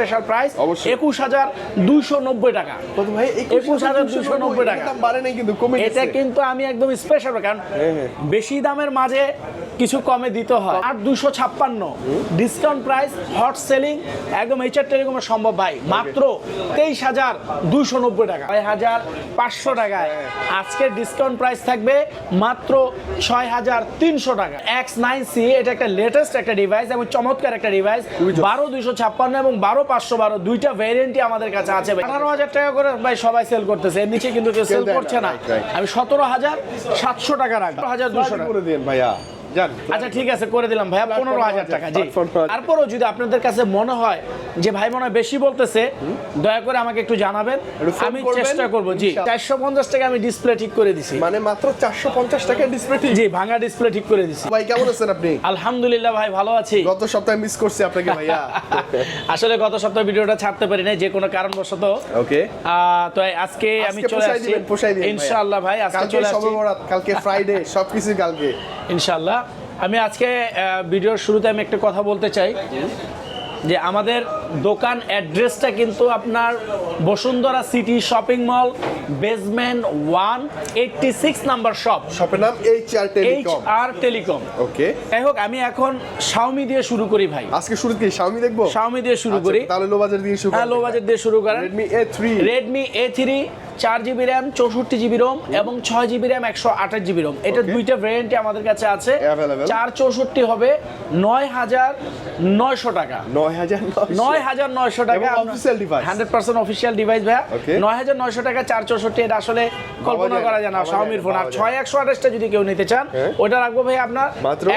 Special price একুশ হাজার দুইশো নব্বই টাকা ভাই একুশ হাজার দুশো নব্বই টাকা। দাম কিন্তু কমে এটা কিন্তু আমি একদম স্পেশাল কারণ হ্যাঁ, হ্যাঁ। বেশি দামের মাঝে কিছু কমে দিতে হয়। আর দুশো ছাপ্পান্ন। ডিসকাউন্ট প্রাইস হট সেলিং একদম এইচআর টেলিকমের সম্ভব ভাই। মাত্র তেইশ হাজার দুশো নব্বই টাকা। ছয় হাজার পাঁচশো টাকায় আজকের ডিসকাউন্ট প্রাইস থাকবে মাত্র ছয় হাজার তিনশো টাকা। এক্স নাইন সি এটা একটা লেটেস্ট একটা ডিভাইস এবং চমৎকার একটা ডিভাইস বারো দুইশো ছাপ্পান্ন এবং বারো পাঁচশো বারো। দুইটা ভ্যারিয়েন্টই আমাদের কাছে আছে। আঠারো হাজার টাকা করে ভাই সবাই সেল করতেছে। এর নিচে কিন্তু কেউ সেল করছে না. আমি সতেরো হাজার সাতশো টাকা রাখব। হাজার দুশো টাকা। করে দিন ভাইয়া। আচ্ছা ঠিক আছে করে দিলাম ভাইয়া পনেরো হাজার টাকা জি। তারপরও যদি আপনাদের কাছে মনে হয় যে ভাই মনে হয় বেশি বলতেছে দয়া করে আমাকে একটু জানাবেন। আমি চেষ্টা করব জি চারশো পঞ্চাশ টাকা আমি ডিসপ্লে ঠিক করে দিছি। মানে মাত্র চারশো পঞ্চাশ টাকা ডিসপ্লে ঠিক। জি ভাঙা ডিসপ্লে ঠিক করে দিছি। ভাই কেমন আছেন আপনি? আলহামদুলিল্লাহ ভাই ভালো আছি। গত সপ্তাহে মিস করছি আপনাকে ভাইয়া। আসলে গত সপ্তাহে ভিডিওটা ছাড়তে পারি নাই যে কোনো কারণবশত। ওকে। তো আজকে আমি চলে আসছি। ইনশাআল্লাহ ভাই আজকে চলে আসছি। কালকে ফ্রাইডে সবকিছু কালকে। ইনশাল্লাহ আমি আজকে ভিডিওর শুরুতে আমি একটা কথা বলতে চাই। যে আমাদের দোকান অ্যাড্রেসটা কিন্তু আপনার Bashundhara city shopping mall basement one eighty six number shop শপের নাম H R telecom R telecom okay যাই হোক আমি এখন শাওমি দিয়ে শুরু করি ভাই। আজকে শুরু কি Xiaomi দেখব? শাওমি দিয়ে শুরু আচ্ছা, করি। তাহলে লো বাজার দিয়ে শুরু হ্যাঁ লো বাজেট দিয়ে শুরু করেন। Redmi A three Redmi A three চার জিবি র্যাম চৌষট্টি জিবি রোম এবং ছয় জিবি র্যাম একশো আঠাশ জিবি রোম এটা দুইটা ভ্যারিয়েন্টই আমাদের কাছে আছে। চার চৌষট্টি হবে নয় হাজার নয়শো টাকা। নয় হাজার নয় হাজার নয়শো টাকা। official device। Hundred percent official device ভাইয়া। নয় হাজার নয়শো টাকা চার চৌষট্টি এটা আসলে কল্পনা করা যায় না। শাওমির ফোন আর ছয় একশো আঠাশটা যদি কেউ নিতে চান। ওটা রাখব ভাই আপনার?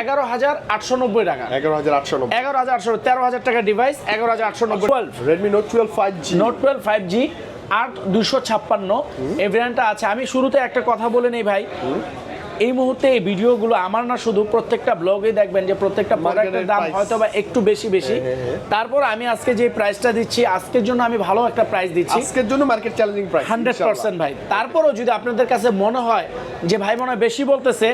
এগারো হাজার আটশো নব্বই টাকা। এগারো হাজার আটশো নব্বই। এগারো হাজার আটশো তেরো হাজার টাকা ডিভাইস এগারো হাজার আটশো নব্বই। Twelve Redmi note twelve five G note twelve five G আট দুশো ছাপ্পান্ন। এই ব্র্যান্ডটা আছে। আমি শুরুতে একটা কথা বলে নেই ভাই। এই মুহূর্তে এই ভিডিওগুলো আমার না শুধু প্রত্যেকটা ব্লগে দেখবেন যে প্রত্যেকটা প্রোডাক্টের দাম হয়তো বা একটু বেশি বেশি। তারপর আমি আজকে যে প্রাইসটা দিচ্ছি আজকের জন্য আমি ভালো একটা প্রাইস দিচ্ছি। আজকের জন্য market challenging price hundred percent ভাই। তারপরও যদি আপনাদের কাছে মনে হয় যে ভাই মনে হয় বেশি বলতেছে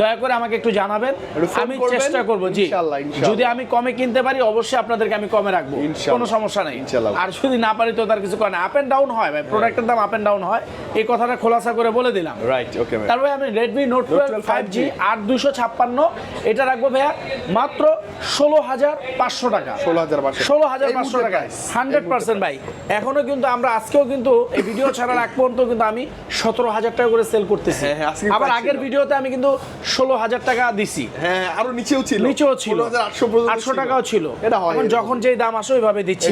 দয়া করে আমাকে একটু জানাবেন। আমি চেষ্টা করব জি। ইনশাআল্লাহ, ইনশাআল্লাহ। যদি আমি কমে কিনতে পারি অবশ্যই আপনাদেরকে আমি কমে রাখব। কোনো সমস্যা নেই। আর যদি না পারি তো তার কিছু করে না আপ এন্ড ডাউন হয় ভাই। প্রোডাক্টের দাম আপ এন্ড ডাউন হয়। এই কথাটা খোলাসা করে বলে দিলাম। রাইট ওকে ভাই তারপরে আমি Redmi note twelve five G আট দুশো ছাপ্পান্ন। এটা রাখব ভাইয়া মাত্র ষোলো হাজার পাঁচশো টাকা। ষোলো হাজার ষোলো হাজার পাঁচশো টাকা হান্ড্রেড পার্সেন্ট ভাই। এখনও কিন্তু আমরা আজকেও কিন্তু এই ভিডিও ছাড়ার আগ পর্যন্ত কিন্তু আমি সতেরো হাজার টাকা করে সেল করতেছি। হ্যাঁ, হ্যাঁ, আবার আগের ভিডিওতে আমি কিন্তু ষোলো হাজার টাকা দিছি। হ্যাঁ আরও নিচেও ছিল। নিচেও ছিল। আটশো। টাকাও ছিল। এটা হয় এখন যখন যেই দাম আসে ওইভাবে দিচ্ছি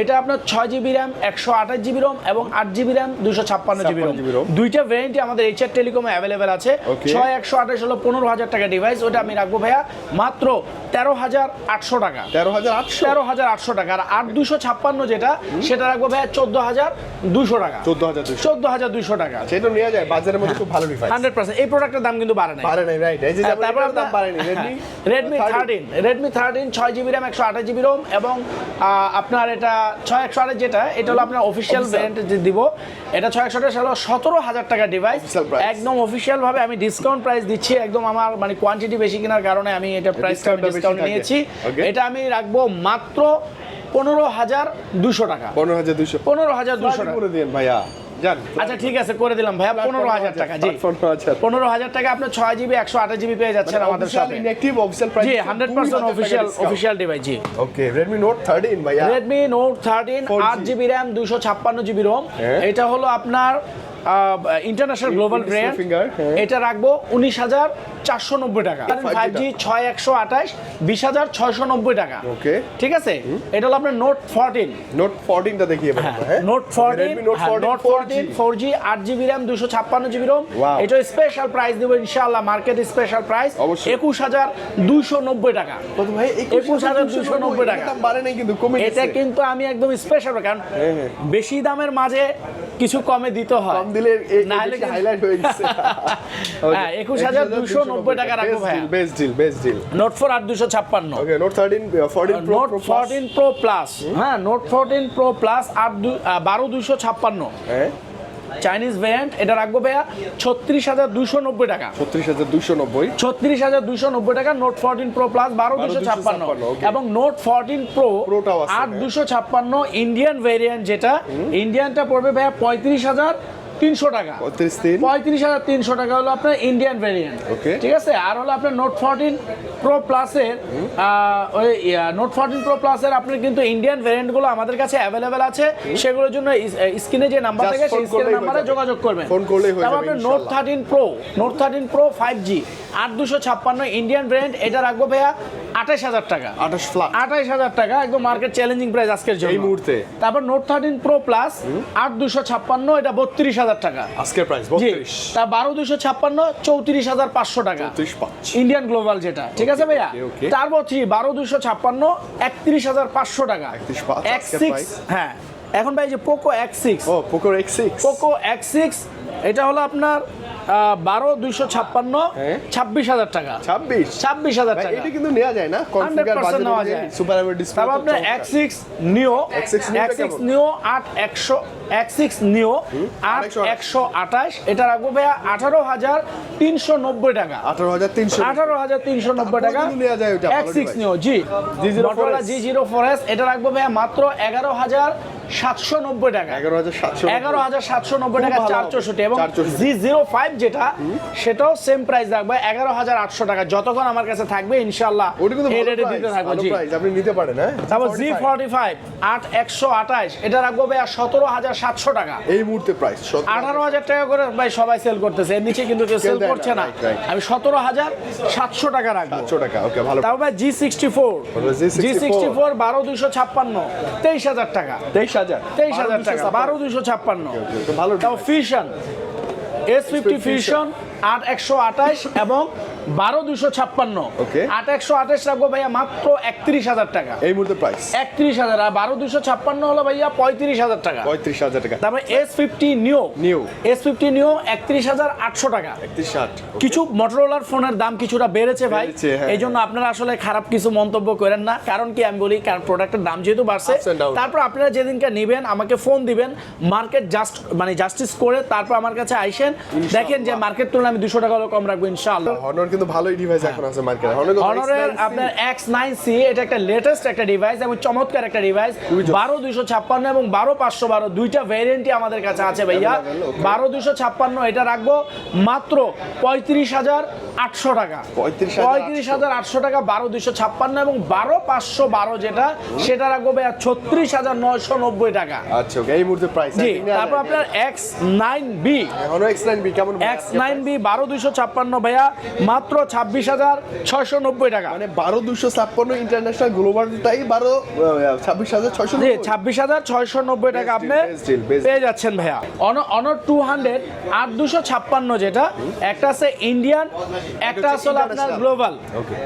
এটা আপনার ছয় জিবি র্যাম একশো আঠাশ জিবি রোম এবং আট জিবি র্যাম দুশো ছাপ্পান্ন জিবি 56 GB রোম দুইটা ভ্যারিয়েন্টই আমাদের এইচআর টেলিকমে অ্যাভেলেবেল আছে। Okay. ছয় একশো আঠাশ হলো পনেরো হাজার টাকা ডিভাইস ওটা আমি রাখব ভাইয়া। মাত্র তেরো হাজার আটশো টাকা। তেরো হাজার আটশো? তেরো হাজার আটশো টাকা। আর আট দুশো ছাপ্পান্ন যেটা সেটা রাখব ভাইয়া চোদ্দ হাজার দুশো টাকা। চোদ্দ হাজার চোদ্দ হাজার দুশো টাকা। সেটা নেওয়া যায় বাজারের মধ্যে খুব ভালো ডিভাইস হান্ড্রেড পার্সেন্ট। এই প্রোডাক্টের দাম কিন্তু বাড়ে নাই। পারে নাই রাইট এই যে হ্যাঁ, তারপর দাম পারেনি Redmi Redmi thirteen Redmi thirteen ছয় জিবি র্যাম একশো আঠাশ জিবি রোম এবং আপনার এটা ছয় একশো আঠাশ যেটা এটা হলো আপনার অফিসিয়াল। ভ্যারিয়েন্ট দিব এটা ছয় একশো আঠাশ হলো সতেরো হাজার টাকা ডিভাইস একদম অফিসিয়াল ভাবে আমি ডিসকাউন্ট প্রাইস দিচ্ছি একদম আমার মানে কোয়ান্টিটি বেশি কেনার কারণে আমি এটা প্রাইসটা ডিসকাউন্ট নিয়েছি। এটা আমি রাখব মাত্র পনেরো হাজার দুশো টাকা। পনেরো হাজার দুশো। পনেরো হাজার দুশো টাকা। করে দিন ভাইয়া। আচ্ছা ঠিক আছে করে দিলাম ভাইয়া পনেরো হাজার টাকা জি। পনেরো হাজার। টাকা আপনি ছয় জিবি একশো আঠাশ জিবি পেয়ে যাচ্ছেন আমাদের সাথে। জি hundred percent official official device জি। ওকে রেডমি নোট থার্টিন ভাইয়া। রেডমি নোট থার্টিন আট জিবি র্যাম দুশো ছাপ্পান্ন জিবি রোম হ্যাঁ। এটা হলো আপনার ইন্টারন্যাশনাল গ্লোবাল ব্র্যান্ড। এটা রাখব উনিশ হাজার চারশো নব্বই টাকা। ফাইভ জি ছয় একশো আঠাশ বিশ হাজার ছয়শো নব্বই টাকা। ওকে ঠিক আছে? এটা হলো আপনার নোট ফোরটিন নোট ফোরটিনটা দেখিয়ে note fourteen note fourteen four G আট জিবি র্যাম দুশো ছাপ্পান্ন জিবি রোম এটা স্পেশাল প্রাইস দেবো ইনশাআল্লাহ মার্কেট স্পেশাল প্রাইস একুশ হাজার দুইশো নব্বই টাকা। ভাই একুশ হাজার দুশো নব্বই টাকা। দাম বাড়ে নাই কিন্তু কমে এটা কিন্তু আমি একদম স্পেশাল কারণ হ্যাঁ, হ্যাঁ। বেশি দামের মাঝে কিছু কমে দিতে হয়। দিলে হাইলাইট হয়ে গেছে। হ্যাঁ, 21,290 টাকা। রাখব। Best deal best deal note four আট দুশো ছাপ্পান্ন। Okay note thirteen fourteen pro note fourteen pro plus হ্যাঁ নোট ফোরটিন প্রো প্লাস আট বারো দুশো ছাপ্পান্ন। হ্যাঁ? চাইনিজ ভ্যারিয়েন্ট এটা রাখব ভাইয়া ছত্রিশ হাজার দুশো নব্বই টাকা। ছত্রিশ হাজার দুশো নব্বই? ছত্রিশ হাজার দুশো নব্বই টাকা নোট ফোরটিন প্রো প্লাস বারো দুশো ছাপ্পান্ন। এবং নোট ফোরটিন প্রো Pro-টাও আট। দুশো ছাপ্পান্ন ইন্ডিয়ান ভেরিয়েন্ট যেটা ইন্ডিয়ানটা পড়বে ভাইয়া পঁয়ত্রিশ হাজার তিনশো টাকা। পঁয়ত্রিশ হাজার তিনশো টাকা হলো আপনার ইন্ডিয়ান ভেরিয়েন্ট ঠিক আছে? আর হলো আপনার নোট ফোরটিন প্রো প্লাসের ওই নোট ফোরটিন প্রো প্লাসের আপনার কিন্তু ইন্ডিয়ান ভেরিয়েন্টগুলো আমাদের কাছে অ্যাভেলেবেল আছে। সেগুলোর জন্য স্ক্রিনে যে নাম্বার থাকে সেই স্ক্রিনের নাম্বারে যোগাযোগ করবেন। করলেই তারপর আপনার note thirteen pro note thirteen pro five G আট দুশো ছাপ্পান্ন ইন্ডিয়ান এটা রাখব ভাইয়া আঠাশ হাজার টাকা। আঠাশ আঠাইশ হাজার টাকা একদম মার্কেট চ্যালেঞ্জিং প্রাইস আজকের জন্য। এই মুহূর্তে। তারপর নোট থার্টিন প্রো প্লাস আট দুশো ছাপ্পান্ন এটা বত্রিশ হাজার টাকা। আজকের প্রাইস তা বারো দুশো ছাপ্পান্ন চৌত্রিশ হাজার পাঁচশো টাকা। ইন্ডিয়ান গ্লোবাল যেটা ঠিক আছে ভাইয়া. তারপর থ্রি বারো দুশো ছাপ্পান্ন একত্রিশ হাজার পাঁচশো টাকা। 31,500 সিক্স হ্যাঁ। এখন ভাই যে পোকো এক্স সিক্স ও পোকোর X six Poco X six এটা হলো আপনার বারো দুইশো ছাপ্পান্ন হ্যাঁ। ছাব্বিশ হাজার টাকা। ছাব্বিশ? ছাব্বিশ হাজার টাকা। এটা কিন্তু নেওয়া যায় না। কনফিগার 100% নেওয়া যায়। সুপার আপনার এক্স সিক্স নিও X6 Neo x six? Neo আট একশো এক্স সিক্স নিও আট একশো আঠাশ এটা রাখব ভাইয়া আঠারো হাজার তিনশো নব্বই টাকা। আঠারো হাজার তিনশো আঠারো হাজার তিনশো নব্বই টাকা। X six neo G. G04S Motorola G zero four S এটা রাখব ভাইয়া মাত্র এগারো হাজার সাতশো নব্বই টাকা। এগারো হাজার সাতশো নব্বই। টাকা চার চৌষট্টি এবং জি জিরো ফাইভ যেটা সেটাও সেম প্রাইস রাখবে এগারো হাজার আটশো টাকা। যতক্ষণ আমার কাছে থাকবে ইনশাল্লাহ এই রেটে দিতে থাকব জি। আপনি নিতে পারেন হ্যাঁ? তারপর জি ফর্টি ফাইভ আট একশো আঠাশ এটা রাখব ভাইয়া সতেরো হাজার সাতশো টাকা। এই মুহূর্তে প্রাইস আঠারো হাজার টাকা করে ভাই সবাই সেল করতেছে। এর নিচে কিন্তু কেউ সেল করছে না. আমি সতেরো হাজার সাতশো টাকা রাখব। সাতশো টাকা ওকে ভালো। তারপর ভাই G sixty four G sixty four বারো দুইশো ছাপ্পান্ন। তেইশ হাজার টাকা। তেইশ হাজার। তেইশ হাজার টাকা বারো দুইশো ছাপ্পান্ন। ভালো তাও ফিউশন এস ফিফটি ফিউশন আট একশো আঠাশ এবং বারো দুশো ছাপ্পান্ন। আট একশো আঠাশ রাখব ভাইয়া মাত্র একত্রিশ হাজার টাকা। এই মুহূর্তে প্রাইস একত্রিশ হাজার আর বারো দুশো ছাপ্পান্ন হলো ভাইয়া পঁয়ত্রিশ হাজার টাকা। পঁয়ত্রিশ হাজার টাকা। তারপরে S fifty neo. S fifty neo একত্রিশ হাজার আটশো টাকা। একত্রিশ কিছু মোটরোলার ফোনের দাম কিছুটা বেড়েছে ভাই। হ্যাঁ। এই জন্য আপনারা আসলে খারাপ কিছু মন্তব্য করেন না। কারণ কি আমি বলি কারণ প্রোডাক্টের দাম যেহেতু বাড়ছে। তারপর আপনারা যেদিনকে নেবেন আমাকে ফোন দিবেন মার্কেট জাস্ট মানে জাস্টিস করে তারপর আমার কাছে আইসেন। দেখেন যে মার্কেট তুলনায় আমি দুশো টাকা হলো কম রাখব ইনশাআল্লাহ। হনর কিন্তু ভালোই ডিভাইস এখন আছে মার্কেটে হনর অনরের আপনার এক্স নাইন সি এটা একটা লেটেস্ট একটা ডিভাইস এবং চমৎকার একটা ডিভাইস বারো দুইশো ছাপ্পান্ন এবং বারো পাঁচশো বারো দুইটা ভ্যারিয়েন্টই আমাদের কাছে আছে ভাইয়া। Available, okay. বারো দুইশো ছাপ্পান্ন এটা রাখব মাত্র পঁয়ত্রিশ হাজার আটশো টাকা। 35,800 পঁয়ত্রিশ হাজার আটশো টাকা বারো দুইশো ছাপ্পান্ন এবং বারো পাঁচশো বারো যেটা সেটা রাখব ভাইয়া ছত্রিশ হাজার নয়শো নব্বই টাকা। আচ্ছা ওকে এই মুহূর্তে প্রাইস তারপর আপনার X nine B Honor X nine B কেমন এক্স নাইন বি বারো দুইশো ছাপ্পান্ন ভাইয়া মাত্র ছাব্বিশ হাজার ছয়শো নব্বই টাকা। মানে বারো দুশো ছাপ্পান্ন ইন্টারন্যাশনাল গ্লোবালটাই বারো ছাব্বিশ হাজার ছয়শো ছাব্বিশ হাজার ছয়শো নব্বই টাকা আপনি পেয়ে যাচ্ছেন ভাইয়া। অন অনর টু হান্ড্রেড আট দুশো ছাপ্পান্ন যেটা একটা আছে ইন্ডিয়ান একটা আসলে আপনার গ্লোবাল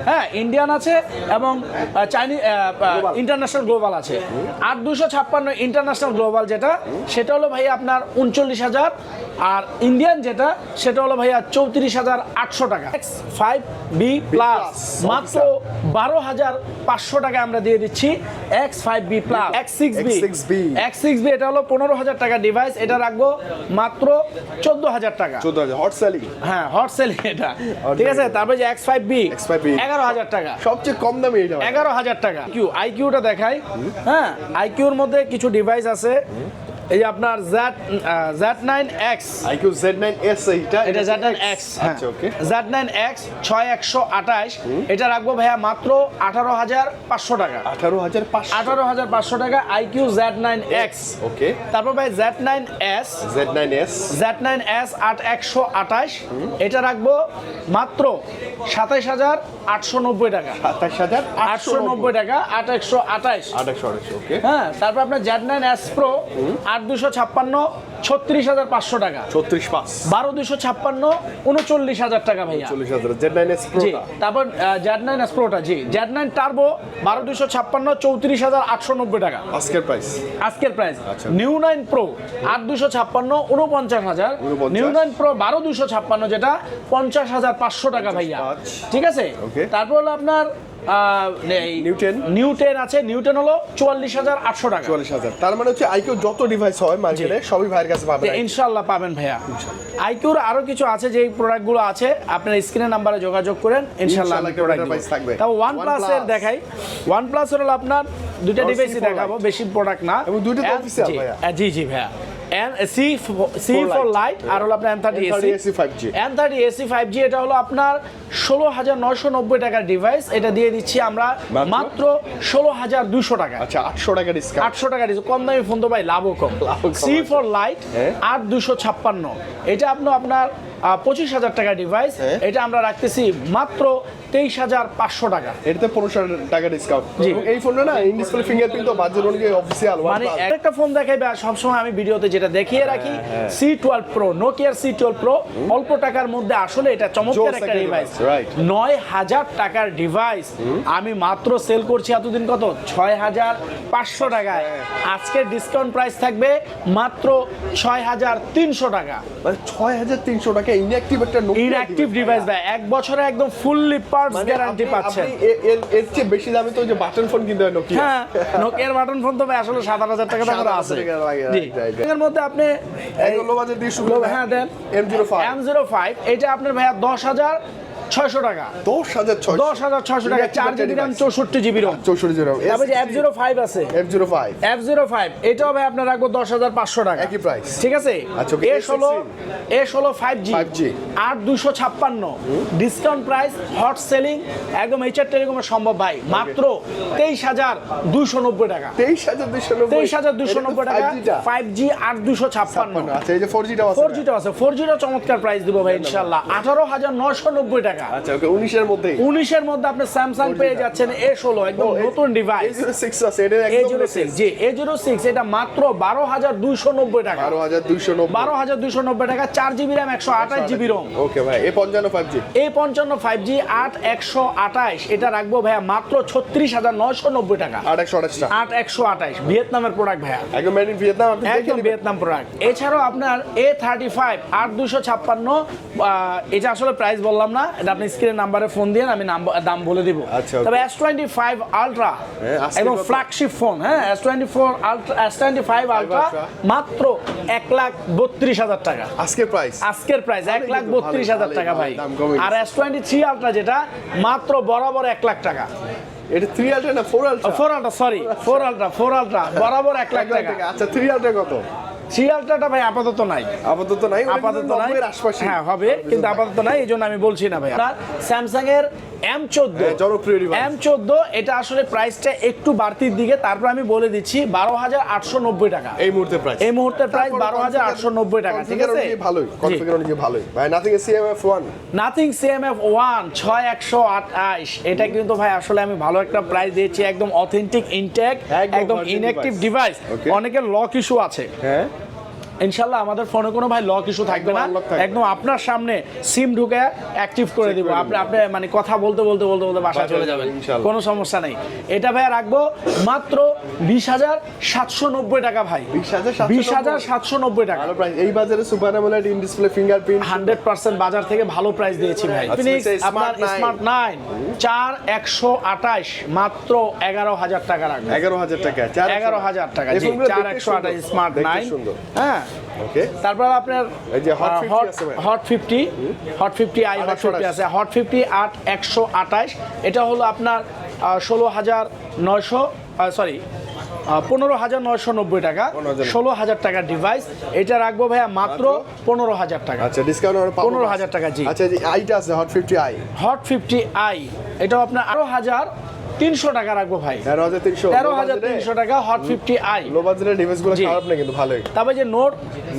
হ্যাঁ ইন্ডিয়ান আছে এবং চাইনিজ ইন্টারন্যাশনাল গ্লোবাল আছে। আট দুশো ছাপ্পান্ন ইন্টারন্যাশনাল গ্লোবাল যেটা সেটা হলো ভাইয়া আপনার উনচল্লিশ হাজার আর ইন্ডিয়ান যেটা সেটা হলো ভাইয়া চৌত্রিশ হাজার আটশো টাকা। ফাইভ বি প্লাস মাত্র বারো হাজার পাঁচশো টাকা আমরা দিয়ে দিচ্ছি X five B plus X six B X six B এটা হলো পনেরো হাজার টাকা ডিভাইস এটা রাখব মাত্র চোদ্দ হাজার টাকা। চোদ্দ হাজার হট সেলিং হ্যাঁ হট সেল এটা। ঠিক আছে তারপরে যে এক্স ফাইভ বি X5B এগারো হাজার টাকা। সবচেয়ে কম দামে এগারো হাজার টাকা। কিউ আইকিউটা দেখাই। হ্যাঁ আইকিউর মধ্যে কিছু ডিভাইস আছে। এই আপনার আইকিউ জেড নাইন এস এইটা এটা জ্যাট নাইন এক্স আচ্ছা ওকে জ্যাট নাইন এক্স ছয় একশো আঠাশ এটা রাখব ভাইয়া মাত্র আঠারো হাজার পাঁচশো টাকা আঠারো হাজার পাঁচশো আঠারো হাজার পাঁচশো টাকা iQOO Z nine X okay তারপর ভাই Z nine S Z nine S Z nine S আট একশো আঠাশ এটা রাখব মাত্র সাতাইশ হাজার আটশো নব্বই টাকা সাতাশ হাজার আটশো নব্বই টাকা আট একশো আঠাশ আঠাশশো আঠাশশো ওকে হ্যাঁ তারপর আপনার জ্যাট নাইন এস প্রো আট দুশো ছাপ্পান্ন ছত্রিশ হাজার পাঁচশো টাকা। ছত্রিশ পাঁচ। বারো দুশো ছাপ্পান্ন উনচল্লিশ হাজার টাকা ভাইয়া। চল্লিশ হাজার জেড নাইন জি তারপর Z nine S G. Z nine turbo বারো দুশো ছাপ্পান্ন চৌত্রিশ হাজার আটশো নব্বই টাকা। আজকের প্রাইস আজকের প্রাইস। নিউ নাইন প্রো আট দুশো ছাপ্পান্ন উনপঞ্চাশ হাজার। নিউ নাইন প্রো বারো দুশো ছাপ্পান্ন যেটা পঞ্চাশ হাজার পাঁচশো টাকা ভাইয়া। ঠিক আছে? তারপর হলো আপনার Newton? নিউটেন আছে নিউটেন হলো চুয়াল্লিশ হাজার আটশো টাকা। চুয়াল্লিশ হাজার। তার মানে হচ্ছে আইকিউ যত ডিভাইস হয় মার্কেটে সবই ভাইয়ের কাছে পাবেন ইনশাল্লাহ পাবেন ভাইয়া। আইকিউর আরও কিছু আছে যে প্রোডাক্টগুলো আছে আপনার স্ক্রিনের নাম্বারে যোগাযোগ করেন ইনশাল্লাহ থাকবে। তবে ওয়ান প্লাসের OnePlus। দেখাই। ওয়ান প্লাসের হলো আপনার দুইটা ডিভাইসই দেখাবো বেশি প্রোডাক্ট না। এবং দুইটা। জি জি ভাইয়া। N C C four lite আর হলো আপনার N thirty M30 AC five G N thirty AC five G এটা হলো আপনার ষোলো হাজার নয়শো নব্বই টাকার ডিভাইস এটা দিয়ে দিচ্ছি আমরা মাত্র? ষোলো হাজার দুশো টাকা। আচ্ছা আটশো টাকা ডিসকাউন্ট আটশো টাকা ডিসকাউন্ট কম দামি ফোন তো ভাই লাভও কম। C four light. আট দুশো ছাপ্পান্ন। এটা আপনার আপনার পঁচিশ হাজার টাকা ডিভাইস হ্যাঁ। এটা আমরা রাখতেছি মাত্র তেইশ হাজার পাঁচশো টাকা। এটাতে পনেরোশো টাকা ডিসকাউন্ট। এই ফোনটা না ইন ডিসপ্লে ফিঙ্গারপ্রিন্ট তো বাজার অনুযায়ী অফিসিয়াল মানে একটা ফোন দেখাই সবসময় আমি ভিডিওতে যেটা দেখিয়ে রাখি হ্যাঁ, সি টুয়েলভ প্রো নোকিয়ার সি টুয়েলভ প্রো অল্প টাকার মধ্যে আসলে এটা চমৎকার একটা ডিভাইস নয় হাজার টাকার ডিভাইস আমি মাত্র সেল করছি এতদিন কত? ছয় হাজার পাঁচশো টাকায়। হ্যাঁ। আজকের ডিসকাউন্ট প্রাইস থাকবে মাত্র ছয় হাজার তিনশো টাকা। মানে ছয় হাজার তিনশো টাকা ইনঅ্যাক্টিভ একটা ইনঅ্যাক্টিভ। ডিভাইস ভাই এক বছরে একদম ফুললি পার্টস গ্যারান্টি পাচ্ছেন। এর চেয়ে বেশি দামে তো যে বাটন ফোন কিনতে হয় নোকিয়া হ্যাঁ নোকিয়ার বাটন ফোন তো ভাই আসলে সাত আট হাজার টাকা দাম আছে। এর মধ্যে আপনি লো বাজেট দিয়ে শুরু হ্যাঁ দেন। M zero five M zero five এটা আপনার ভাইয়া দশ হাজার ছয়শো টাকা। দশ হাজার ছয় দশ হাজার ছয়শো টাকা চার জিবি র্যাম চৌষট্টি জিবি রোম। চৌষট্টি জিরো তারপরে যে এফ জিরো ফাইভ আছে। F zero five F zero five এটাও ভাই আপনার রাখব দশ হাজার পাঁচশো টাকা। একই price। ঠিক আছে? আচ্ছা, এ ষোলো এ ষোলো ফাইভ জি 5G আট দুশো ছাপ্পান্ন। ডিসকাউন্ট প্রাইস হট সেলিং একদম এইচআর টেলিকমের সম্ভব ভাই। মাত্র তেইশ হাজার দুশো নব্বই টাকা। তেইশ হাজার দুশো নব্বই। তেইশ হাজার দুশো নব্বই টাকা ফাইভ জি আট দুশো ছাপ্পান্ন। আচ্ছা এই যে ফোর জিটা ফোর জিটা আছে ফোর জিটা চমৎকার প্রাইস দিব ভাই ইনশাল্লাহ। আঠারো হাজার নশো নব্বই টাকা। আচ্ছা ওকে উনিশের মধ্যে উনিশের মধ্যে আপনি স্যামসাং পেয়ে যাচ্ছেন এ ষোলো একদম নতুন ডিভাইস জিরো সিক্স আছে এটা একদম zero six G A zero six এটা মাত্র বারো হাজার দুইশো নব্বই টাকা। বারো হাজার দুইশো নব্বই। বারো হাজার দুইশো নব্বই টাকা চার জিবি র্যাম একশো আঠাশ জিবি রোম ওকে ভাই এ পঞ্চান্ন ফাইভ জি এই পঞ্চান্ন ফাইভ জি আট একশো আঠাশ এটা রাখব ভাইয়া মাত্র ছত্রিশ হাজার নয়শো নব্বই টাকা। আট একশো আঠাশটা আট একশো আঠাশ ভিয়েতনামের প্রোডাক্ট ভাইয়া। একদম মেড ইন ভিয়েতনাম আপনি একদম ভিয়েতনাম প্রোডাক্ট এছাড়াও আপনার এ থার্টি ফাইভ আট দুশো ছাপ্পান্ন এটা আসলে প্রাইস বললাম না এটা আপনি স্ক্রিনের নাম্বারে ফোন দিয়ে আমি দাম বলে দিব। আচ্ছা, তবে এস টোয়েন্টি ফাইভ আলট্রা এবং ফ্ল্যাগশিপ ফোন হ্যাঁ S twenty four ultra S twenty five ultra মাত্র এক লাখ বত্রিশ হাজার টাকা। আজকের প্রাইস আজকের প্রাইস এক লাখ বত্রিশ হাজার টাকা ভাই। আর এস টোয়েন্টি থ্রি আলট্রা যেটা মাত্র বরাবর এক লাখ টাকা। এটা থ্রি আলট্রা না four ultra four ultra sorry four ultra four ultra বরাবর এক লাখ টাকা। আচ্ছা থ্রি আলট্রা কত? থ্রি আলট্রাটা ভাই আপাতত নাই। আপাতত নাই? আপাতত নাই। হ্যাঁ হবে। কিন্তু আপাতত নাই এই জন্য আমি বলছি না ভাই। আপনার স্যামসাং এর এম চোদ্দ। হ্যাঁ, জনপ্রিয় এম চোদ্দ এটা আসলে প্রাইসটা একটু বাড়তির দিকে। তারপর আমি বলে দিচ্ছি বারো হাজার আটশো নব্বই টাকা। এই মুহূর্তে প্রাইস এই মুহূর্তে প্রাইস বারো হাজার আটশো নব্বই টাকা ঠিক আছে? ভালোই কনফিগার ভালোই। ভাই nothing CMF one nothing CMF one ছয় একশো আঠাশ এটা কিন্তু ভাই আসলে আমি ভালো একটা প্রাইস দিয়েছি একদম অথেন্টিক ইনটেক একদম একদম ইনঅ্যাক্টিভ ডিভাইস অনেকের লক ইস্যু আছে। হ্যাঁ। ইনশাল্লাহ আমাদের ফোনে কোনো ভাই লক ইস্যু থাকবে না। একদম আপনার সামনে সিম ঢুকে অ্যাক্টিভ করে দিব। আপনি আপনি মানে কথা বলতে বলতে বলতে বলতে বাসায় চলে যাবেন, কোনো সমস্যা নেই। এটা ভাই রাখব মাত্র বিশ হাজার সাতশো নব্বই টাকা ভাই। বিশ হাজার সাতশো নব্বই। টাকা। এই বাজারে super AMOLED in display fingerprint hundred percent বাজার থেকে ভালো প্রাইস দিয়েছি ভাই। আচ্ছা, নিচে আপনার স্মার্ট নাইন চার একশো আঠাশ মাত্র এগারো হাজার টাকা রাখবে। এগারো হাজার টাকা এগারো হাজার টাকা চার একশো আঠাশ স্মার্ট নাইন হ্যাঁ ওকে তারপর আপনার এই যে 50 আছে Hot fifty Hot fifty I Hot 828 fifty আছে। হট ফিফটি আট একশো আঠাশ। এটা হলো আপনার ষোলো হাজার নয়শো সরি পনেরো হাজার নয়শো নব্বই টাকা। ষোলো হাজার টাকার ডিভাইস এটা রাখব ভাইয়া মাত্র পনেরো হাজার টাকা। আচ্ছা ডিসকাউন্ট পাবো 15,000 টাকা, জি। আচ্ছা আইটা আছে Hot fifty I Hot fifty I এটাও আপনার আরও হাজার তিনশো টাকা রাখব ভাই। তেরো হাজার তিনশো। তেরো হাজার তিনশো টাকা হট ফিফটি আই লো বাজারের ডিভাইসগুলো খারাপ না কিন্তু ভালোই। তারপরে যে note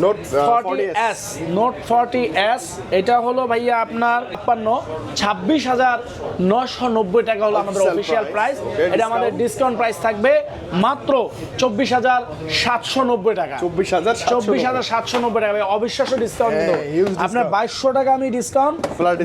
note forty S note forty S এটা হলো ভাইয়া আপনার ছাপ্পান্ন ছাব্বিশ হাজার নশো নব্বই টাকা হলো আমাদের প্রাইস এটা আমাদের ডিসকাউন্ট প্রাইস থাকবে মাত্র চব্বিশ হাজার সাতশো নব্বই টাকা। চব্বিশ হাজার চব্বিশ হাজার সাতশো নব্বই টাকা ভাই অবিশ্বাস্য ডিসকাউন্ট হ্যাঁ. আপনার বাইশশো টাকা আমি ডিসকাউন্ট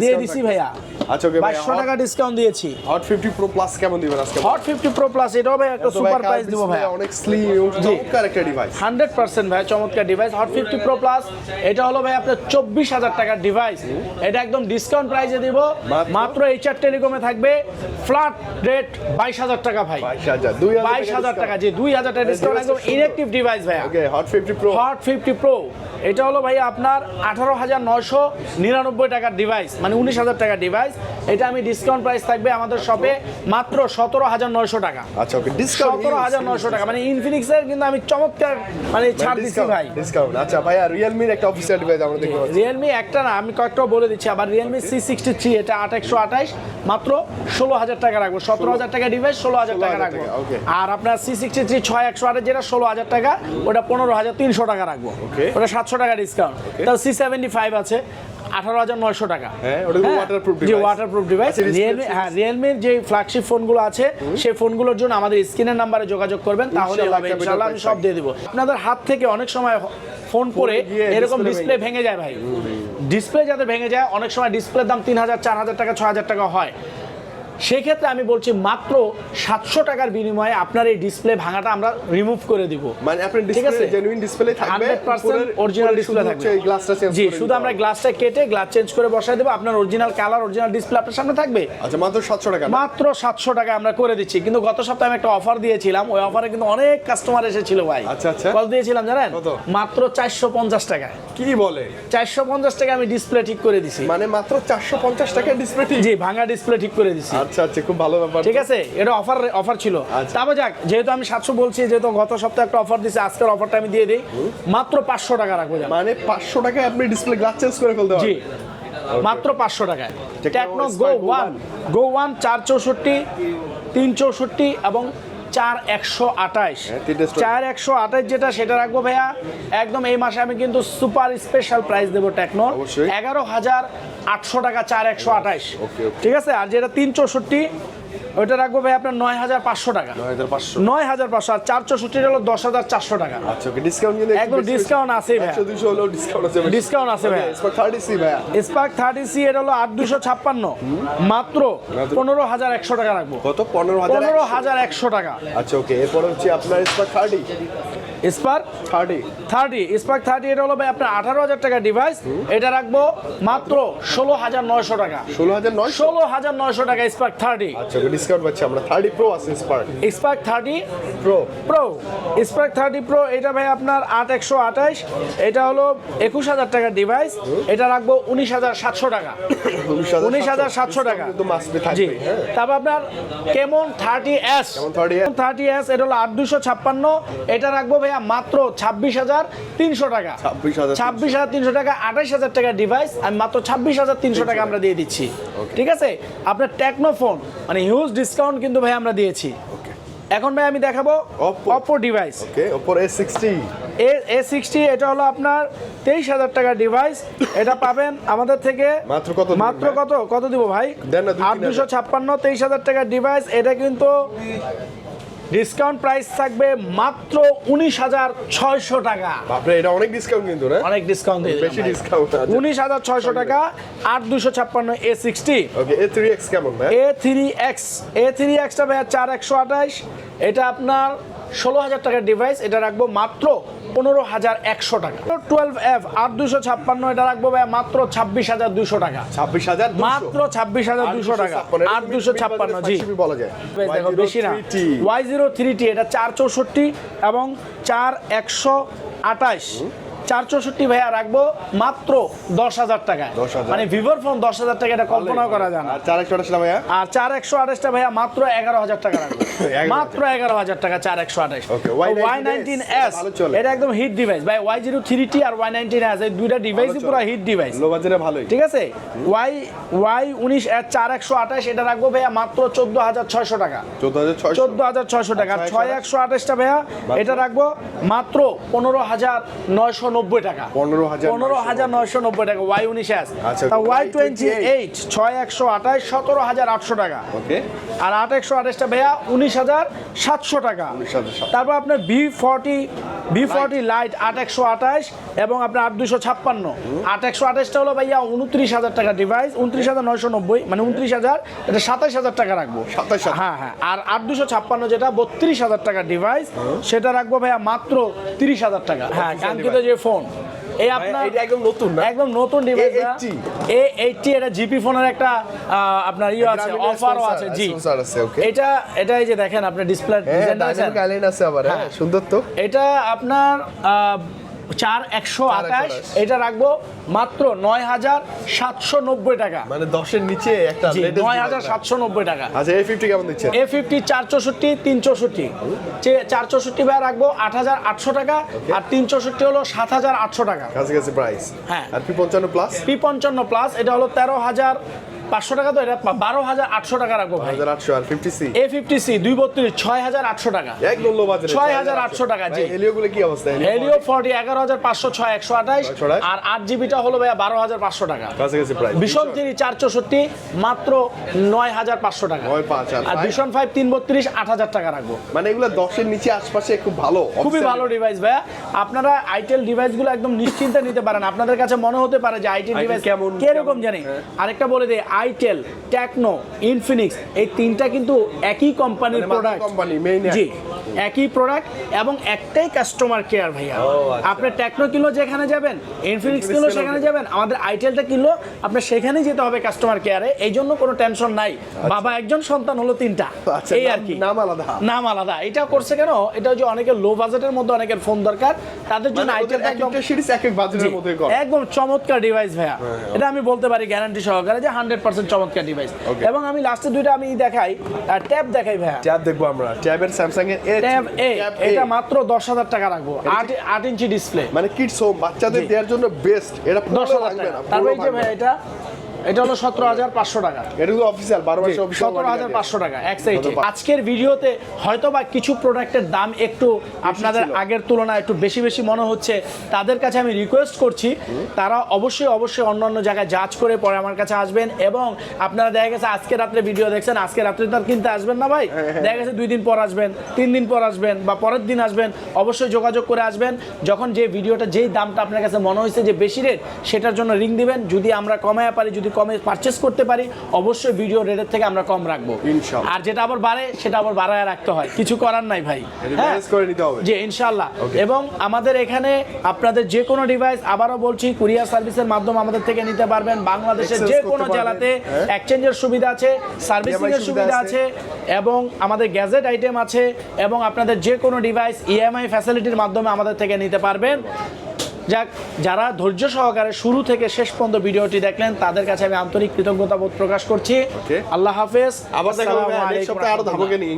দিয়ে দিছি ভাইয়া। আচ্ছা, বাইশশো টাকা ডিসকাউন্ট দিয়েছি। হট ফিফটি প্রো প্লাস কেমন দিবেন আজকে। হট ফিফটি প্রো প্লাস এটাও ভাই একটা সুপার প্রাইস দিব ভাই অনেক স্লিম চমৎকার একটা ডিভাইস হান্ড্রেড পার্সেন্ট ভাই চমৎকার device Hot fifty pro plus এটা হলো ভাই আপনার চব্বিশ হাজার টাকার ডিভাইস এটা একদম ডিসকাউন্ট প্রাইসে দিব। মাত্র? মাত্র এইচআর টেলিকমে থাকবে। ফ্ল্যাট রেট বাইশ হাজার টাকা ভাই। বাইশ হাজার দুই বাইশ হাজার টাকা জি দুই হাজার টাকা ডিসকাউন্ট একদম ডিভাইস ভাই okay Hot fifty pro Hot fifty pro এটা হলো ভাই আপনার আঠারো হাজার নয়শো নিরানব্বই টাকার ডিভাইস মানে উনিশ হাজার টাকার ডিভাইস এটা আমি ডিসকাউন্ট প্রাইস থাকবে আমাদের শপে মাত্র সতেরো হাজার নয়শো টাকা। আচ্ছা ওকে ডিসকাউন্ট সতেরো হাজার নয়শো টাকা। মানে ইনফিনিক্সের কিন্তু আমি চমৎকার মানে ছাড় দিচ্ছি ভাই। ডিসকাউন্ট আচ্ছা ভাই আর রিয়েলমির একটা অফিসিয়াল ডিভাইস আমরা দেখতে পাচ্ছি। রিয়েলমি একটা না আমি কয়েকটাও বলে দিচ্ছি। আবার রিয়েলমি সি সিক্সটি থ্রি এটা আট একশো আঠাইশ মাত্র ষোলো হাজার টাকা রাখব। সতেরো হাজার টাকা ডিভাইস ষোলো হাজার টাকা রাখব। আর আপনার সি সিক্সটি থ্রি ছয় একশো আঠাশ যেটা ষোলো হাজার টাকা ওটা পনেরো হাজার তিনশো টাকা রাখব। ওটা সাতশো টাকা ডিসকাউন্ট তাহলে সি সেভেন্টি ফাইভ আছে। আঠারো হাজার নয়শো টাকা। হ্যাঁ, জি device। ওয়াটারপ্রুফ ডিভাইস রিয়েলমি হ্যাঁ রিয়েলমির যে ফ্ল্যাগশিপ ফোনগুলো আছে সেই ফোনগুলোর জন্য আমাদের স্ক্রিনের নাম্বারে যোগাযোগ করবেন তাহলে হবে আমি সব দিয়ে দিব। আপনাদের হাত থেকে অনেক সময় ফোন করে এরকম ডিসপ্লে ভেঙে ভেঙে যায় ভাই। ডিসপ্লে যাতে ভেঙে যায় অনেক সময় ডিসপ্লের দাম তিন হাজার চার হাজার টাকা ছ হাজার টাকা হয়। সেই ক্ষেত্রে আমি বলছি মাত্র সাতশো টাকার বিনিময়ে আপনার এই ডিসপ্লে ভাঙাটা আমরা রিমুভ করে দিব। মানে আপনার ঠিক আছে? জেনুইন ডিসপ্লে থাকবে হান্ড্রেড পার্সেন্ট উপরের- অরিজিনাল ডিসপ্লে থাকবে। গ্লাসটা চেঞ্জ জি শুধু আমরা গ্লাসটা কেটে গ্লাস চেঞ্জ করে বসাই দেবো আপনার অরিজিনাল কালার অরিজিনাল ডিসপ্লে আপনার সামনে থাকবে। আচ্ছা মাত্র সাতশো টাকা মাত্র সাতশো টাকা আমরা করে দিচ্ছি। কিন্তু গত সপ্তাহে আমি একটা অফার দিয়েছিলাম ওই অফারে কিন্তু অনেক কাস্টমার এসেছিল ভাই। আচ্ছা, আচ্ছা। কত দিয়েছিলাম জানেন? মাত্র চারশো পঞ্চাশ টাকায় কি বলে? চারশো পঞ্চাশ টাকা আমি ডিসপ্লে ঠিক করে দিছি। মানে মাত্র চারশো পঞ্চাশ টাকা ডিসপ্লে ঠিক। জি ভাঙা ডিসপ্লে ঠিক করে দিছি। আচ্ছা আচ্ছা খুব ভালো ব্যাপার ঠিক আছে এটা অফার অফার ছিল। আচ্ছা। তারপর যাক যেহেতু আমি সাতশো বলছি যেহেতু গত সপ্তাহে একটা অফার দিছি আজকের অফারটা আমি দিয়ে দিই। মাত্র পাঁচশো টাকা রাখব মানে পাঁচশো টাকায় আপনি ডিসপ্লে গ্লাস চেঞ্জ করে ফেলতে জি। মাত্র পাঁচশো টাকায়। Tecno Go one Go one চার চৌষট্টি তিন চৌষট্টি এবং চার একশো আঠাশ। হ্যাঁ, চার একশো আঠাশ যেটা সেটা রাখব ভাইয়া। একদম এই মাসে আমি কিন্তু সুপার স্পেশাল প্রাইস দেবো টেকনোর। এগারো হাজার আটশো টাকা চার একশো আঠাশ. ঠিক আছে? আর যেটা তিন চৌষট্টি ওইটা রাখব ভাই আপনার নয় হাজার পাঁচশো টাকা। নয় হাজার পাঁচশো। নয় হাজার পাঁচশো আর চারশো সুটির হলো দশ হাজার চারশো টাকা। আচ্ছা ডিসকাউন্ট কিন্তু একদম ডিসকাউন্ট আছে দুশো হলো ডিসকাউন্ট আছে ডিসকাউন্ট আছে ভাইয়া। থার্টি সি ভাইয়া। স্পার্ক থার্টি সি এর হলো আট দুশো ছাপ্পান্ন। মাত্র পনেরো হাজার একশো টাকা রাখব। কত? পনেরো হাজার পনেরো? হাজার একশো টাকা। আচ্ছা ওকে এরপর হচ্ছে আপনার Spark thirty Spark thirty. Thirty. Spark thirty এটা হলো ভাই আপনার আঠারো হাজার টাকা ডিভাইস এটা রাখব মাত্র ষোলো হাজার নয়শো টাকা। ষোলো হাজার নয়শো? ষোলো হাজার নয়শো টাকা স্পার্ক থার্টি। আচ্ছা ডিসকাউন্ট পাচ্ছি আমরা। থার্টি প্রো আছে Spark. Spark thirty Pro Pro Spark thirty Pro এটা ভাই আপনার আট একশো আঠাইশ এটা হলো একুশ হাজার টাকার ডিভাইস এটা রাখব উনিশ হাজার সাতশো টাকা। উনিশ হাজার সাতশো। টাকা। জি। হ্যাঁ। তারপর আপনার কেমন থার্টি এস কেমন 30S? থার্টি এস এটা হলো আট দুশো ছাপ্পান্ন। এটা রাখব ভাইয়া মাত্র ছাব্বিশ হাজার তিনশো টাকা। 26,300 ছাব্বিশ হাজার তিনশো টাকা আঠাশ হাজার টাকা ডিভাইস আমি মাত্র ছাব্বিশ হাজার তিনশো টাকা আমরা দিয়ে দিচ্ছি। ঠিক আছে? আপনার টেকনো ফোন মানে হিউজ ডিসকাউন্ট কিন্তু ভাই আমরা দিয়েছি। এখন ভাই আমি দেখাবো। অপো ডিভাইস ওকে ওপর S sixty A A sixty এটা হলো আপনার তেইশ হাজার টাকার ডিভাইস এটা পাবেন আমাদের থেকে মাত্র কত মাত্র কত? কত দিব ভাই? আট দুশো ছাপ্পান্ন তেইশ হাজার টাকার ডিভাইস এটা কিন্তু ডিসকাউন্ট প্রাইস থাকবে মাত্র উনিশ হাজার ছয়শো টাকা। বাপরে এটা অনেক ডিসকাউন্ট কিন্তু না? অনেক ডিসকাউন্ট বেশি ডিসকাউন্ট আছে। উনিশ হাজার ছয়শো টাকা আট দুশো ছাপ্পান্ন A sixty okay A three X কেমন ভাই? A three X A three extra ভাইয়া চার একশো আঠাইশ এটা আপনার ষোলো হাজার টাকার ডিভাইস এটা রাখব মাত্র পনেরো হাজার একশো টাকা। টুয়েলভ এফ আট দুশো ছাপ্পান্ন এটা রাখব ভাইয়া মাত্র ছাব্বিশ হাজার দুশো টাকা। ছাব্বিশ হাজার মাত্র ছাব্বিশ হাজার দুশো টাকা। আট দুশো ছাপ্পান্ন জি। বলা যায়। বেশি না। ওয়াই জিরো থ্রিটি এটা চার চৌষট্টি এবং চার একশো আঠাশ। চার চৌষট্টি ভাইয়া রাখব মাত্র দশ হাজার টাকা মানে ভিভোর ফোন দশ হাজার টাকা এটা কল্পনাও করা যায় না। চার একশো আঠাশ ভাইয়া? আর চার একশো আঠাশটা ভাইয়া মাত্র এগারো হাজার টাকা রাখব। মাত্র এগারো হাজার টাকা চার একশো আঠাশ। ওয়াই নাইনটিন এস এটা একদম হিট ডিভাইস ভাই ওয়াই জিরো থ্রি টি আর ওয়াই নাইনটিন এস এই দুইটা ডিভাইসই। পুরো হিট ডিভাইস লো বাজারে ভালোই। ঠিক আছে? ওয়াই ওয়াই উনিশ এর চার একশো আঠাশ এটা রাখব ভাইয়া মাত্র চোদ্দ হাজার ছয়শো টাকা। চোদ্দ হাজার ছয়শো টাকা। ছয় একশো আঠাশটা ভাইয়া এটা রাখব মাত্র পনেরো হাজার নয়শো নব্বই টাকা। পনেরো হাজার পনেরো হাজার নয়শো নব্বই টাকা ওয়াই উনিশ এস আচ্ছা, ওয়াই টোয়েন্টি এইট ছয় একশো আঠাশ সতেরো হাজার আটশো টাকা। ওকে। আর আট একশো আঠাশটা ভাইয়া উনিশ হাজার সাতশো টাকা। তারপর আপনার V forty B forty Lite আট একশো আঠাশ এবং আপনার আট দুশো ছাপ্পান্ন। আট একশো আঠাশটা হলো ভাইয়া উনত্রিশ হাজার টাকা ডিভাইস উনত্রিশ হাজার নয়শো নব্বই মানে উনত্রিশ হাজার এটা সাতাশ হাজার টাকা রাখব। 27,000 হ্যাঁ হ্যাঁ আর আট দুশো ছাপ্পান্ন যেটা বত্রিশ হাজার টাকা ডিভাইস সেটা রাখব ভাইয়া মাত্র তিরিশ হাজার টাকা। হ্যাঁ কাঙ্ক্ষিত যে ফোন। এই আপনার এটা একদম নতুন না? একদম নতুন ডিভাইস A80 এ এইটটি এটা জিপি ফোনের একটা আপনার ইয়ে আছে অফারও আছে জি. এটা এটা এই যে দেখেন আপনার ডিসপ্লে ডিজাইন ডাইনামিক আছে আবার হ্যাঁ সুন্দর তো। এটা আপনার আহ, চার একশো আঠাশ। এটা রাখব মাত্র নয় হাজার সাতশো নব্বই টাকা। মানে দশের নিচে একটা নয় হাজার সাতশো নব্বই টাকা। আচ্ছা এই ফিফটি কেমন দিচ্ছে? এ ফিফটি চার চৌষট্টি তিন চৌষট্টি চার চৌষট্টি ভাই রাখব আট হাজার আটশো টাকা আর তিন চৌষট্টি হলো সাত হাজার আটশো টাকা। কাছাকাছি প্রাইস হ্যাঁ। আর পি পঞ্চান্ন প্লাস পি পঞ্চান্ন প্লাস এটা হলো তেরো হাজার পাঁচশো টাকা তো এটা বারো হাজার আটশো টাকা রাখব ভাই। হাজার আটশো এ ফিফটি সি দুই বত্রিশ ছয় হাজার আটশো টাকা। লো বাজেট 6,800 টাকা, জি। হেলিও গুলো কি অবস্থা? হেলিও ফর্টি এগারো হাজার পাঁচশো ছয় একশো আঠাশ। আর আট জিবিটা হলো ভাইয়া বারো হাজার পাঁচশো টাকা। ভীষণ থ্রি চার চৌষট্টি মাত্র নয় হাজার পাঁচশো টাকা। আর ভীষণ ফাইভ তিন বত্রিশ আট হাজার টাকা রাখব। মানে এগুলো দশের নিচে আশপাশে খুব ভালো। খুবই ভালো ডিভাইস ভাইয়া। আপনারা আইটেল ডিভাইসগুলো একদম নিশ্চিন্তে নিতে পারেন। আপনাদের কাছে মনে হতে পারে যে আইটেল ডিভাইস কেমন, কীরকম জানি। হ্যাঁ। আরেকটা বলে দিই আইটেল টেকনো ইনফিনিক্স এই তিনটা কিন্তু একই কোম্পানির প্রোডাক্ট কোম্পানি মেইন জি। একই প্রোডাক্ট এবং একটাই কাস্টমার কেয়ার ভাইয়া। ও, আচ্ছা। আপনি টেকনো কিনলো যেখানে যাবেন ইনফিনিক্স কিনলো সেখানে যাবেন আমাদের আইটেলটা কিনলো আপনার সেখানেই যেতে হবে কাস্টমার কেয়ারে এই জন্য কোনো টেনশন নাই। বাবা একজন সন্তান হলো তিনটা। আচ্ছা এই আর কি। নাম আলাদা। নাম আলাদা। এটা করছে কেন? এটা যে অনেকের লো বাজেটের মধ্যে অনেকের ফোন দরকার। তাদের জন্য আইটেল ওদের একদম সিরিজ এক এক বাজেটের মধ্যে করে। একদম চমৎকার ডিভাইস ভাইয়া। হ্যাঁ, এটা আমি বলতে পারি গ্যারান্টি সহকারে যে হান্ড্রেড পার্সেন্ট চমৎকার ডিভাইস এবং আমি লাস্টে দুইটা আমি দেখাই ট্যাব দেখাই ভাইয়া। ট্যাব দেখব আমরা। ট্যাবের স্যামসাং এর ট্যাব এ। এটা মাত্র দশ হাজার টাকা রাখব। আট আট ইঞ্চি ডিসপ্লে মানে কিডস হোম বাচ্চাদের দেওয়ার জন্য বেস্ট এটা দশ পুরো হাজার লাগবে টাকা। না তারপরে এই যে ভাই এটা এটা হলো সতেরো হাজার পাঁচশো টাকা। এটা কিন্তু অফিসিয়াল বারো মাসে সতেরো হাজার পাঁচশো টাকা এক সাইডে আজকের ভিডিওতে হয়তো বা কিছু প্রোডাক্টের দাম একটু আপনাদের আগের তুলনায় একটু বেশি বেশি মনে হচ্ছে তাদের কাছে আমি রিকোয়েস্ট করছি তারা অবশ্যই অবশ্যই অন্য অন্য জায়গায় যাচ করে পরে আমার কাছে আসবেন এবং আপনারা দেখা গেছে আজকে রাত্রে ভিডিও দেখছেন আজকে রাত্রে তার কিনতে আসবেন না ভাই। দেখা গেছে দুই দিন পর আসবেন তিন দিন পর আসবেন বা পরের দিন আসবেন অবশ্যই যোগাযোগ করে আসবেন। যখন যে ভিডিওটা যেই দামটা আপনার কাছে মনে হয়েছে যে বেশি রেট সেটার জন্য রিং দিবেন। যদি আমরা কমায় পারি যদি কমে পারচেস করতে পারি অবশ্যই ভিডিও রেটের থেকে আমরা কম রাখব। আর যেটা আবার বাড়ে সেটা আবার বাড়ায় রাখতে হয়। কিছু করার নাই ভাই। এটা হ্যাঁ। জি ইনশাল্লাহ। এবং আমাদের এখানে আপনাদের যে কোনো ডিভাইস আবারও বলছি কুরিয়ার সার্ভিসের মাধ্যমে আমাদের থেকে নিতে পারবেন। বাংলাদেশের যে কোনো জেলাতে হ্যাঁ। এক্সচেঞ্জের সুবিধা আছে সার্ভিসিং এর সুবিধা। আছে। এবং আমাদের গ্যাজেট আইটেম আছে এবং আপনাদের যে কোনো ডিভাইস ইএমআই ফ্যাসিলিটির মাধ্যমে আমাদের থেকে নিতে পারবেন। যাক যারা ধৈর্য সহকারে শুরু থেকে শেষ পর্যন্ত ভিডিওটি দেখলেন তাদের কাছে আমি আন্তরিক কৃতজ্ঞতা বোধ প্রকাশ করছি। আল্লাহ হাফেজ। আবার দেখা হবে নেক্সট সপ্তাহে আরও নিই